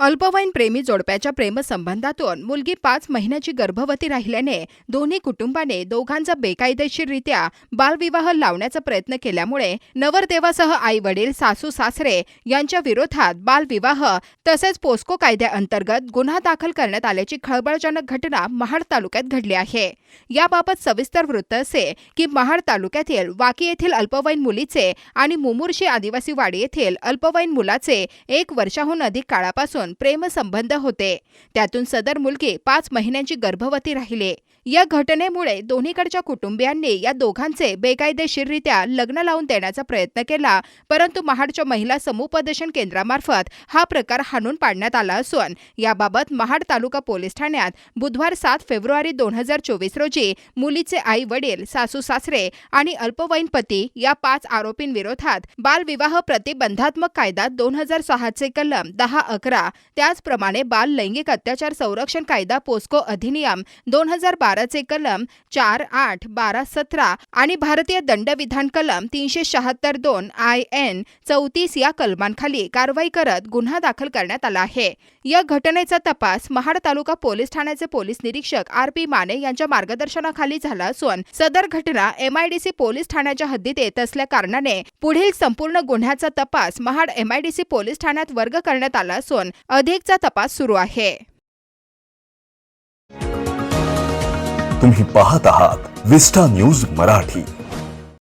अल्पवयीन प्रेमी जोडप्याच्या प्रेमसंबंधातून मुलगी पाच महिन्याची गर्भवती राहिल्याने दोन्ही कुटुंबाने दोघांचा बेकायदेशीररित्या बालविवाह लावण्याचा प्रयत्न केल्यामुळे नवरदेवासह आई वडील सासू सासरे यांच्या विरोधात बालविवाह तसेच पोस्को कायद्याअंतर्गत गुन्हा दाखल करण्यात आल्याची खळबळजनक घटना महाड तालुक्यात घडली आहे. याबाबत सविस्तर वृत्त असे की महाड तालुक्यातील वाकी येथील अल्पवयीन मुलीचे आणि मुमुर्शी आदिवासी वाडी येथील अल्पवयीन मुलाचे एक वर्षाहून अधिक काळापासून प्रेमसंबंध होते. त्यातून सदर मुलगी पाच महिन्यांची गर्भवती राहिली. या घटनेमुळे दोन्हीकडच्या कुटुंबियांनी या दोघांचे बेकायदेशीररित्या लग्न लावून देण्याचा प्रयत्न केला परंतु महाडच्या महिला समुपदेशन केंद्रामार्फत हा प्रकार हाणून पाडण्यात आला असून याबाबत महाड तालुका पोलीस ठाण्यात बुधवार सात फेब्रुवारी दोन हजार चोवीस रोजी मुलीचे आई वडील सासू सासरे आणि अल्पवयीन पती या पाच आरोपींविरोधात बालविवाह प्रतिबंधात्मक कायदा दोन हजार सहाचे कलम दहा अकरा त्याचप्रमाणे बाल लैंगिक अत्याचार संरक्षण कायदा पोस्को अधिनियम दोन हजार बाराचे कलम चार आठ बारा सतरा आणि भारतीय दंडविधान कलम तीनशे शहात्तर दोन आय एन चौतीस या कलमांखाली कारवाई करत गुन्हा दाखल करण्यात आला आहे. या घटनेचा तपास महाड तालुका पोलीस ठाण्याचे पोलीस निरीक्षक आर पी माने यांच्या मार्गदर्शनाखाली झाला असून सदर घटना एमआयडीसी पोलीस ठाण्याच्या हद्दीत येत असल्या कारणाने पुढील संपूर्ण गुन्ह्याचा तपास महाड एमआयडीसी पोलीस ठाण्यात वर्ग करण्यात आला असून अधिकचा तपास सुरू आहे. तुम्ही पाहत आहात विस्टा न्यूज मराठी.